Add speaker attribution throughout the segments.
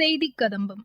Speaker 1: செய்தி கதம்பம்.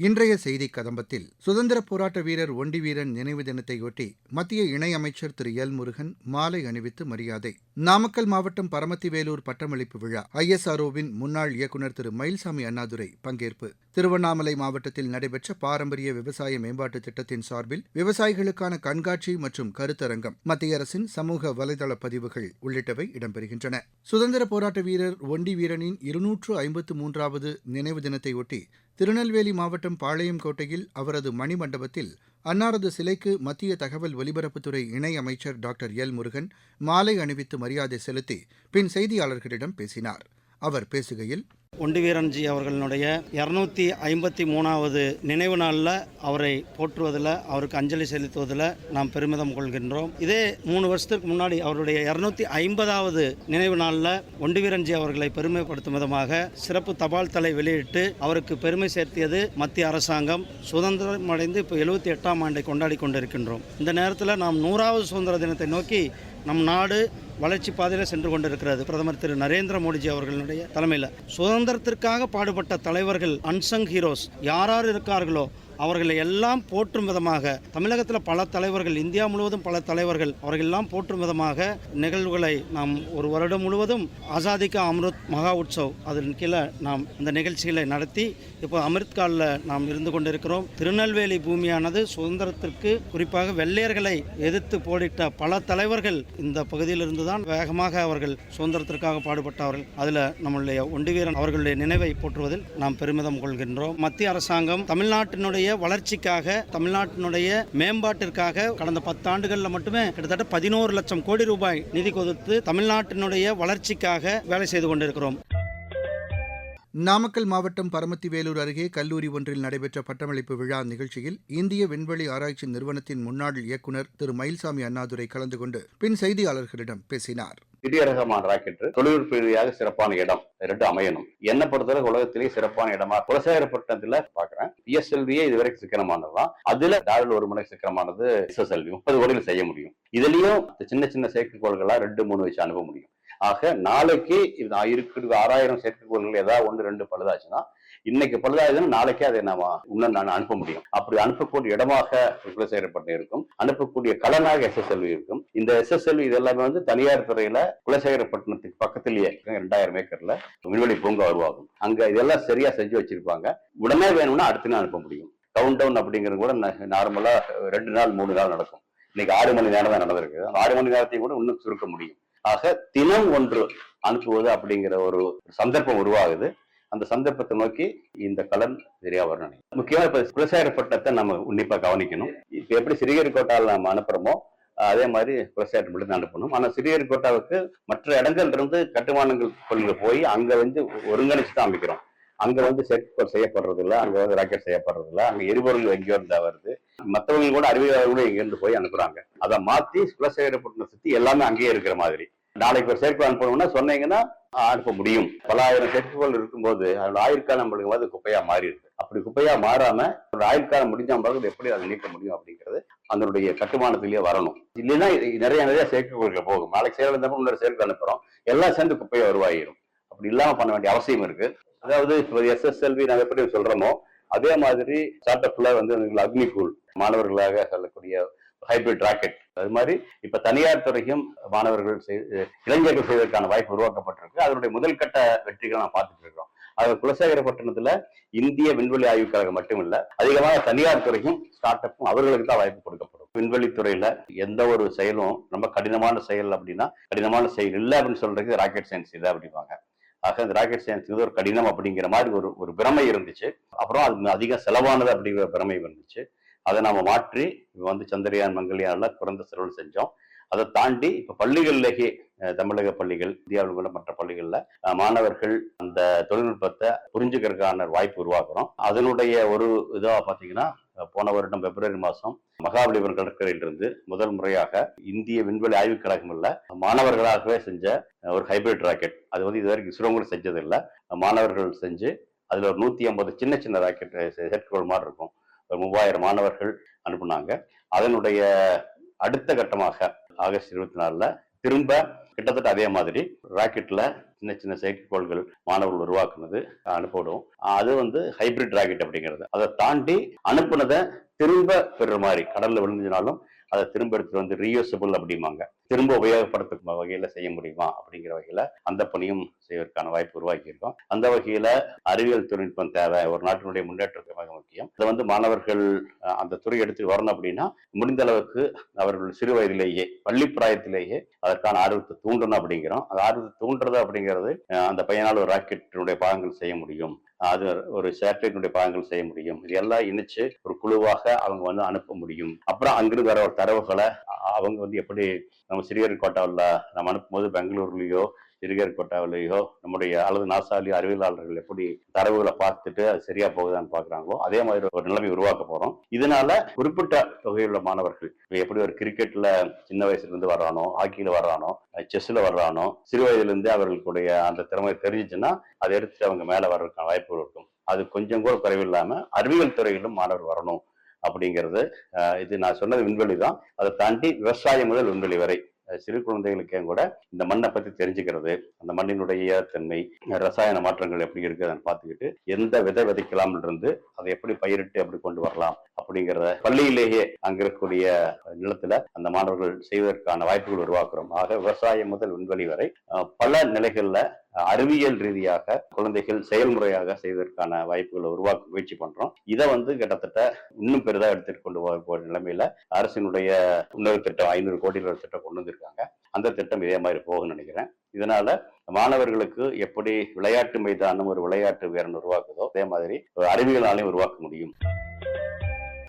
Speaker 2: இன்றைய செய்தி கதம்பத்தில் சுதந்திர போராட்ட வீரர் ஒண்டி வீரன் நினைவு தினத்தையொட்டி மத்திய இணையமைச்சர் திரு. எல். முருகன் மாலை அணிவித்து மரியாதை. நாமக்கல் மாவட்டம் பரமத்தி வேலூர் பட்டமளிப்பு விழா. ஐஎஸ்ஆர்ஓவின் முன்னாள் இயக்குநர் திரு. மயில்சாமி அண்ணாதுரை பங்கேற்பு. திருவண்ணாமலை மாவட்டத்தில் நடைபெற்ற பாரம்பரிய விவசாய மேம்பாட்டு திட்டத்தின் சார்பில் விவசாயிகளுக்கான கண்காட்சி மற்றும் கருத்தரங்கம் மத்திய அரசின் சமூக வலைதள பதிவுகள் உள்ளிட்டவை இடம்பெறுகின்றன. சுதந்திர போராட்ட வீரர் ஒண்டி வீரனின் இருநூற்று ஐம்பத்து மூன்றாவது நினைவு தினத்தையொட்டி திருநெல்வேலி மாவட்டம் பாளையங்கோட்டையில் அவரது மணிமண்டபத்தில் அன்னாரது சிலைக்கு மத்திய தகவல் ஒலிபரப்புத்துறை இணை அமைச்சர் டாக்டர் எல் முருகன் மாலை அணிவித்து மரியாதை செலுத்தி பின் செய்தியாளர்களிடம் பேசினார். அவர் பேசுகையில்
Speaker 3: ஒண்டி வீரன்ஜி அவர்களுடைய இரநூத்தி ஐம்பத்தி மூணாவது நினைவு நாளில் அவரை போற்றுவதில் அவருக்கு அஞ்சலி செலுத்துவதில் நாம் பெருமிதம் கொள்கின்றோம். இதே மூணு வருஷத்துக்கு முன்னாடி அவருடைய இரநூத்தி ஐம்பதாவது நினைவு நாளில் ஒண்டி வீரன்ஜி அவர்களை பெருமைப்படுத்தும் விதமாக சிறப்பு தபால் தலை வெளியிட்டு அவருக்கு பெருமை சேர்த்தியது மத்திய அரசாங்கம். சுதந்திரம் அடைந்து இப்போ எழுபத்தி எட்டாம் ஆண்டை கொண்டாடி கொண்டிருக்கின்றோம். இந்த நேரத்தில் நாம் நூறாவது சுதந்திர தினத்தை நோக்கி நம் நாடு வளர்ச்சி பாதையில் சென்று கொண்டிருக்கிறது. பிரதமர் திரு நரேந்திர மோடிஜி அவர்களுடைய தலைமையில். சுதந்திரத்திற்காக பாடுபட்ட தலைவர்கள் அன்சங் ஹீரோஸ் யார் யார் இருக்கார்களோ அவர்களை எல்லாம் போற்றும் விதமாக தமிழகத்தில் பல தலைவர்கள் இந்தியா முழுவதும் பல தலைவர்கள் அவர்கள் எல்லாம் போற்றும் விதமாக நிகழ்வுகளை நாம் ஒரு வருடம் முழுவதும் ஆசாதிகா அம்ருத் மகா உற்சவ் அதன் கீழே நாம் இந்த நிகழ்ச்சிகளை நடத்தி இப்போ அமிர்த்காலில் நாம் இருந்து கொண்டிருக்கிறோம். திருநெல்வேலி பூமியானது சுதந்திரத்திற்கு குறிப்பாக வெள்ளையர்களை எதிர்த்து போரிட்ட பல தலைவர்கள் இந்த பகுதியிலிருந்து தான் வேகமாக அவர்கள் சுதந்திரத்திற்காக பாடுபட்டவர்கள் அதில் நம்மளுடைய ஒண்டிவீரன் அவர்களுடைய நினைவை போற்றுவதில் நாம் பெருமிதம் கொள்கின்றோம். மத்திய அரசாங்கம் தமிழ்நாட்டினுடைய வளர்ச்சிக்காக தமிழ்நாட்டினுடைய மேம்பாட்டிற்காக கடந்த பத்தாண்டுகளில் மட்டுமே கிட்டத்தட்ட பதினோரு லட்சம் கோடி ரூபாய் நிதி கொடுத்து தமிழ்நாட்டினுடைய வளர்ச்சிக்காக வேலை செய்து கொண்டிருக்கிறோம்.
Speaker 2: நாமக்கல் மாவட்டம் பரமத்திவேலூர் அருகே கல்லூரி ஒன்றில் நடைபெற்ற பட்டமளிப்பு விழா நிகழ்ச்சியில் இந்திய விண்வெளி ஆராய்ச்சி நிறுவனத்தின் முன்னாள் இயக்குநர் திரு மயில்சாமி அண்ணாதுரை கலந்து கொண்டு பின் செய்தியாளர்களிடம் பேசினார்.
Speaker 4: திடீர் ரகமான ராக்கெட் தொழில்நுட்ப ரீதியாக சிறப்பான இடம் ரெண்டு அமையணும். என்ன பொறுத்தவரை உலகத்திலேயே சிறப்பான இடமா குலசேகரப்பட்டினத்துல பாக்குறேன். பிஎஸ்எல்வியே இதுவரைக்கும் சிக்கனமானதுதான். அதுல டாலர் ஒரு மணிக்கு சிக்கனமானது எஸ்எஸ்எல்வி முப்பது கோடியில் செய்ய முடியும். இதுலயும் சின்ன சின்ன செயற்கைக்கோள்களா ரெண்டு மூணு வச்சு அனுப்ப முடியும். ஆக நாளைக்கு இது இருக்கிற ஆறாயிரம் செயற்கைக்கோள்கள் ஏதாவது ஒன்று ரெண்டு பழுதாச்சுன்னா இன்னைக்கு பழுதாயுதுன்னா நாளைக்கே அதை நாம இன்னும் நான் அனுப்ப முடியும். அப்படி அனுப்பக்கூடிய இடமாக குலசேகரப்பட்டினம் இருக்கும். அனுப்பக்கூடிய கலனாக எஸ்எஸ்எல்வி இருக்கும். இந்த எஸ்எஸ்எல்வி இது எல்லாமே வந்து தனியார் துறையில குலசேகரப்பட்டினத்துக்கு பக்கத்திலேயே ரெண்டாயிரம் ஏக்கர்ல விண்வெளி பூங்கா உருவாகும். அங்க இதெல்லாம் சரியா செஞ்சு வச்சிருப்பாங்க. உடனே வேணும்னா அடுத்த நாள் அனுப்ப முடியும். கவுண்ட் டவுன் அப்படிங்கிறது கூட நார்மலா ரெண்டு நாள் மூணு நாள் நடக்கும். இன்னைக்கு ஆறு மணி நேரம் தான் நடந்திருக்கு. ஆறு மணி நேரத்தையும் கூட இன்னும் சுருக்க முடியும். ஆக தினம் ஒன்று அனுப்புவது அப்படிங்கிற ஒரு சந்தர்ப்பம் உருவாகுது. அந்த சந்தர்ப்பத்தை நோக்கி இந்த கலன் சரியா வரணும் முக்கியமா இப்ப குலசேகரப்பட்டத்தை நம்ம உன்னிப்பா கவனிக்கணும். இப்ப எப்படி சிறியரிக்கோட்டாவில் நம்ம அனுப்புறோமோ அதே மாதிரி குலசேகரப்பட்டு அனுப்பணும். ஆனா சிறியரிக்கோட்டாவுக்கு மற்ற இடங்கள்ல இருந்து கட்டுமானங்கள் கொள்கை போய் அங்க வந்து ஒருங்கிணைச்சு தான் அமைக்கிறோம். அங்க வந்து செட் செய்யப்படுறது இல்லை அங்க வந்து ராக்கெட் செய்யப்படுறது இல்லை அங்க எரிபொருள் எங்கேயோ இருந்தா வருது. மற்றவங்க கூட அறிவியலாளர்களும் இங்க இருந்து போய் அனுப்புறாங்க. அதை மாத்தி குலசேகரப்பட்டினம் சுத்தி எல்லாமே அங்கேயே இருக்கிற மாதிரி. நாளைக்கு ஒரு செயற்கை அனுப்பணும்னா சொன்னீங்கன்னா அனுப்ப முடியும். பலாயிரம் செயற்கைகள் இருக்கும்போது அதோட ஆயுட்காலம் நம்மளுக்கு வந்து குப்பையா மாறிடுது. அப்படி குப்பையா மாறாம ஒரு ஆயுட்காலம் முடிஞ்ச பிறகு எப்படி அதை நீக்க முடியும் அப்படிங்கிறது அதனுடைய கட்டுமானத்திலேயே வரணும். இல்லைன்னா நிறைய நிறைய செயற்கைகளுக்கு போகும். நாளைக்கு செயல் இருந்தப்ப இன்னொரு செயற்கை அனுப்புறோம். எல்லாம் சேர்ந்து குப்பையை வருவாயிடும் அப்படி இல்லாம பண்ண வேண்டிய அவசியம் இருக்கு. அதாவது இப்போ எஸ்எஸ்எல்வி நாங்க எப்படி சொல்றோமோ அதே மாதிரி ஸ்டார்ட் அப்ல வந்து அக்னிகூல் மாணவர்களாக சொல்லக்கூடிய ஹைபிரிட் ராக்கெட் அது மாதிரி இப்ப தனியார் துறையும் மாணவர்கள் இளைஞர்கள் செய்வதற்கான வாய்ப்பு உருவாக்கப்பட்டிருக்கு. அதனுடைய முதல் கட்ட வெற்றிகளை நான் பார்த்துட்டு இருக்கிறோம். அது குலசேகரப்பட்டினத்துல இந்திய விண்வெளி ஆய்வுக் கழகம் மட்டுமில்ல அதிகமாக தனியார் துறையும் ஸ்டார்ட் அப்பும் அவர்களுக்கு தான் வாய்ப்பு கொடுக்கப்படும். விண்வெளி துறையில எந்த ஒரு செயலும் ரொம்ப கடினமான செயல் அப்படின்னா கடினமான செயல் இல்லை அப்படின்னு சொல்றதுக்கு ராக்கெட் சயின்ஸ் இல்லை அப்படிம்பாங்க. ஆக இந்த ராக்கெட் சயின்ஸ் ஒரு கடினம் அப்படிங்கிற மாதிரி ஒரு ஒரு பிரமை இருந்துச்சு. அப்புறம் அது அதிக செலவானது அப்படிங்கிற பிரமை இருந்துச்சு. அதை நாம மாற்றி வந்து சந்திரயான் மங்கள்யான்ல குறைந்த செலவு செஞ்சோம். அதை தாண்டி இப்ப பள்ளிகள்லேயே தமிழக பள்ளிகள் இந்தியாவில் உள்ள மற்ற பள்ளிகள்ல மாணவர்கள் அந்த தொழில்நுட்பத்தை புரிஞ்சுக்கிறதுக்கான வாய்ப்பு உருவாக்குறோம். அதனுடைய ஒரு இதாக பார்த்தீங்கன்னா போன வருடம் பிப்ரவரி மாதம் மகாபலிபுரம் கடற்கரையிலிருந்து முதல் முறையாக இந்திய விண்வெளி ஆய்வுக் கழகம் இல்ல மாணவர்களாகவே செஞ்ச ஒரு ஹைபிரிட் ராக்கெட் அது வந்து இது வரைக்கும் இஸ்ரோ கூட செஞ்சது இல்லை. மாணவர்கள் செஞ்சு அதுல ஒரு நூத்தி ஐம்பது சின்ன சின்ன ராக்கெட் செயற்கைகள் மாதிரி இருக்கும். ஒரு மூவாயிரம் மாணவர்கள் அனுப்புனாங்க. அதனுடைய அடுத்த கட்டமாக ஆகஸ்ட் இருபத்தி நாலுல திரும்ப கிட்டத்தட்ட அதே மாதிரி ராக்கெட்ல சின்ன சின்ன செயற்கைக்கோள்கள் மாணவர்கள் உருவாக்குனது அனுப்பிவிடும் அது வந்து ஹைபிரிட் ராக்கெட் அப்படிங்கிறது. அதை தாண்டி அனுப்புனதை திரும்ப பெறுற மாதிரி கடல்ல விழுந்துனாலும் அதை திரும்ப எடுத்துட்டு வந்து ரீயூசபிள் அப்படிம்பாங்க. திரும்ப உபயோகப்படுத்தும் வகையில செய்ய முடியுமா அப்படிங்கிற வகையில அந்த பணியும் செய்வதற்கான வாய்ப்பு உருவாக்கி இருக்கோம் அந்த வகையில அறிவியல் தொழில்நுட்பம் தேவை ஒரு நாட்டினுடைய முன்னேற்றத்துக்கு மிக முக்கியம். இதை வந்து மாணவர்கள் அந்த துறை எடுத்து வரணும் அப்படின்னா முடிந்த அளவுக்கு அவர்கள் சிறு வயதிலேயே பள்ளி பிராயத்திலேயே அதற்கான ஆர்வத்தை தூண்டணும் அப்படிங்கிறோம். அந்த ஆர்வத்தை தூண்டுறது அப்படிங்கிறது அந்த பையனால் ஒரு ராக்கெட்டினுடைய பாகங்கள் செய்ய முடியும். அது ஒரு சேட்டலைட்டினுடைய பாகங்கள் செய்ய முடியும். இது எல்லாம் இணைச்சு ஒரு குழுவாக அவங்க வந்து அனுப்ப முடியும். அப்புறம் அங்கிருந்து வர ஒரு தரவுகளை அவங்க வந்து எப்படி நம்ம சிறியர்கோட்டாவில் நம்ம அனுப்பும்போது பெங்களூர்லேயோ சிறியர் கோட்டாவிலேயோ நம்முடைய அல்லது நாசாலி அறிவியலாளர்கள் எப்படி தரவுகளை பார்த்துட்டு அது சரியா போகுதான்னு பாக்குறாங்களோ அதே மாதிரி ஒரு நிலைமை உருவாக்க போறோம். இதனால குறிப்பிட்ட தொகையுள்ள மாணவர்கள் எப்படி ஒரு கிரிக்கெட்ல சின்ன வயசுல இருந்து வர்றானோ ஹாக்கியில வர்றானோ செஸ்ல வர்றானோ சிறு வயதுல அவர்களுடைய அந்த திறமை தெரிஞ்சிச்சுன்னா அதை எடுத்துட்டு அவங்க மேல வர்றதுக்கான வாய்ப்புகள் இருக்கும். அது கொஞ்சம் கூட குறைவில்லாம அறிவியல் துறையிலும் மாணவர் வரணும். அப்படிங்கிறது இது நான் சொன்னது விண்வெளி தான். அதை தாண்டி விவசாயம் முதல் விண்வெளி வரை சிறு குழந்தைகளுக்கே கூட இந்த மண்ணை பத்தி தெரிஞ்சுக்கிறது அந்த மண்ணினுடைய தன்மை ரசாயன மாற்றங்கள் எப்படி இருக்குதுன்னு பார்த்துக்கிட்டு எந்த விதை விதைக்கலாம் இருந்து அதை எப்படி பயிரிட்டு எப்படி கொண்டு வரலாம் அப்படிங்கிறத பள்ளியிலேயே அங்க இருக்கக்கூடிய நிலத்துல அந்த மாணவர்கள் செய்வதற்கான வாய்ப்புகள் உருவாக்குறோம். ஆக விவசாயம் முதல் விண்வெளி வரை பல நிலைகள்ல அறிவியல் ரீதியாக குழந்தைகள் செயல்முறையாக செய்வதற்கான வாய்ப்புகளை உருவாக்க முயற்சி பண்றோம். இதை வந்து கிட்டத்தட்ட இன்னும் பெரிதா எடுத்துட்டு கொண்டு போக நிலைமையில அரசினுடைய இன்னொரு திட்டம் ஐநூறு கோடி ரூபாய் திட்டம் கொண்டு வந்திருக்காங்க. அந்த திட்டம் இதே மாதிரி போகும்னு நினைக்கிறேன். இதனால மாணவர்களுக்கு எப்படி விளையாட்டு மைதானம் ஒரு விளையாட்டு வீரன் உருவாக்குதோ அதே மாதிரி ஒரு அறிவியலாலையும் உருவாக்க முடியும்.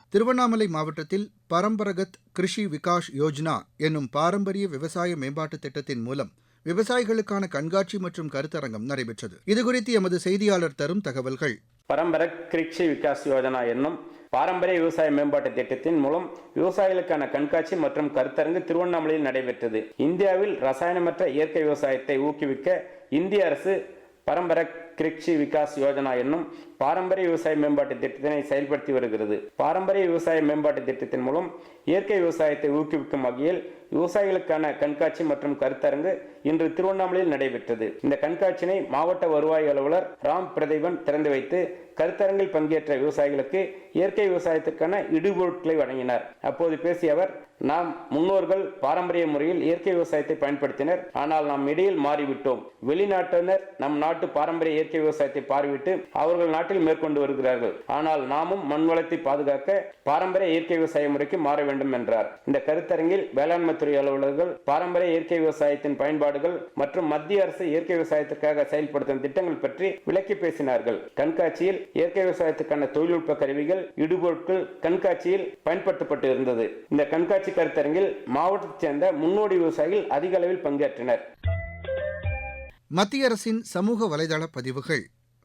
Speaker 2: திருவண்ணாமலை மாவட்டத்தில் பரம்பரகத் கிருஷி விகாஷ் யோஜனா என்னும் பாரம்பரிய விவசாய மேம்பாட்டுத் திட்டத்தின் மூலம் விவசாயிகளுக்கான கண்காட்சி மற்றும் கருத்தரங்கம் நடைபெற்றது. இதுகுறித்து எமது செய்தியாளர் தரும் தகவல்கள்.
Speaker 1: பரம்பர கிருஷி விகாஸ் யோஜனா என்னும் பாரம்பரிய விவசாய மேம்பாட்டு திட்டத்தின் மூலம் விவசாயிகளுக்கான கண்காட்சி மற்றும் கருத்தரங்கு திருவண்ணாமலையில் நடைபெற்றது. இந்தியாவில் ரசாயனமற்ற இயற்கை விவசாயத்தை ஊக்குவிக்க இந்திய அரசு பரம்பர கிருஷி விகாஸ் யோஜனா என்னும் பாரம்பரிய விவசாய மேம்பாட்டு திட்டத்தினை செயல்படுத்தி வருகிறது. பாரம்பரிய விவசாய மேம்பாட்டு திட்டத்தின் மூலம் இயற்கை விவசாயத்தை ஊக்குவிக்கும் வகையில் விவசாயிகளுக்கான கண்காட்சி மற்றும் கருத்தரங்கு இன்று திருவண்ணாமலையில் நடைபெற்றது. இந்த கண்காட்சியினை மாவட்ட வருவாய் அலுவலர் ராம் பிரதீபன் திறந்து வைத்து கருத்தரங்கில் பங்கேற்ற விவசாயிகளுக்கு இயற்கை விவசாயத்திற்கான இடுபொருட்களை வழங்கினார். அப்போது பேசிய அவர் நாம் முன்னோர்கள் பாரம்பரிய முறையில் இயற்கை விவசாயத்தை பயன்படுத்தினர். ஆனால் நாம் இடையில் மாறிவிட்டோம். வெளிநாட்டினர் நம் நாட்டு பாரம்பரிய இயற்கை விவசாயத்தை பார்வையிட்டு அவர்கள் நாட்டில் மேற்கொண்டு வருகிறார்கள். ஆனால் நாமும் மண் வளத்தை பாதுகாக்க பாரம்பரிய இயற்கை விவசாய முறைக்கு மாற வேண்டும் என்றார். இந்த கருத்தரங்கில் வேளாண்மை துறை அலுவலர்கள் பாரம்பரிய இயற்கை விவசாயத்தின் பயன்பாடுகள் மற்றும் மத்திய அரசு இயற்கை விவசாயத்திற்காக செயல்படுத்தும் திட்டங்கள் பற்றி விளக்கி பேசினார்கள். கண்காட்சியில் இயற்கை விவசாயத்துக்கான தொழில்நுட்ப கருவிகள் இடுபொருட்கள் கண்காட்சியில் பயன்படுத்தப்பட்டு இருந்தது இந்த கண்காட்சி கருத்தரங்கில் மாவட்டத்தைச் சேர்ந்த முன்னோடி விவசாயிகள் அதிக அளவில் பங்கேற்றனர்.
Speaker 2: மத்திய அரசின் சமூக வலைதள பதிவுகள்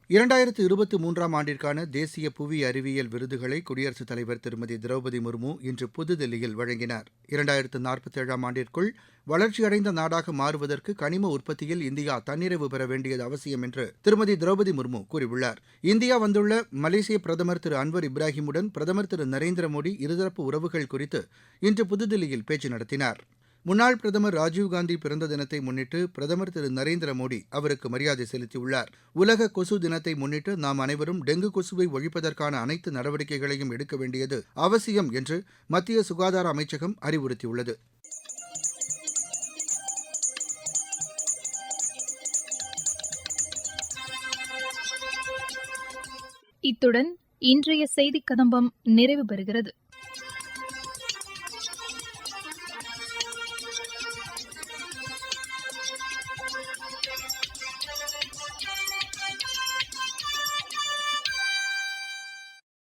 Speaker 2: இரண்டாயிரத்து இருபத்தி மூன்றாம் ஆண்டிற்கான தேசிய புவி அறிவியல் விருதுகளை குடியரசுத் தலைவர் திருமதி திரௌபதி முர்மு இன்று புதுதில்லியில் வழங்கினார். இரண்டாயிரத்து நாற்பத்தேழாம் ஆண்டிற்குள் வளர்ச்சியடைந்த நாடாக மாறுவதற்கு கனிம உற்பத்தியில் இந்தியா தன்னிறைவு பெற வேண்டியது அவசியம் என்று திருமதி திரௌபதி முர்மு கூறியுள்ளார். இந்தியா வந்துள்ள மலேசிய பிரதமர் திரு அன்வர் இப்ராஹிமுடன் பிரதமர் திரு நரேந்திர மோடி இருதரப்பு உறவுகள் குறித்து இன்று புதுதில்லியில் பேச்சு நடத்தினார். முன்னாள் பிரதமர் ராஜீவ்காந்தி பிறந்த தினத்தை முன்னிட்டு பிரதமர் திரு நரேந்திர மோடி அவருக்கு மரியாதை செலுத்தியுள்ளார். உலக கொசு தினத்தை முன்னிட்டு நாம் அனைவரும் டெங்கு கொசுவை ஒழிப்பதற்கான அனைத்து நடவடிக்கைகளையும் எடுக்க வேண்டியது அவசியம் என்று மத்திய சுகாதார அமைச்சகம் அறிவுறுத்தியுள்ளது.
Speaker 5: இத்துடன் இன்றைய செய்தி கதம்பம் நிறைவு பெறுகிறது.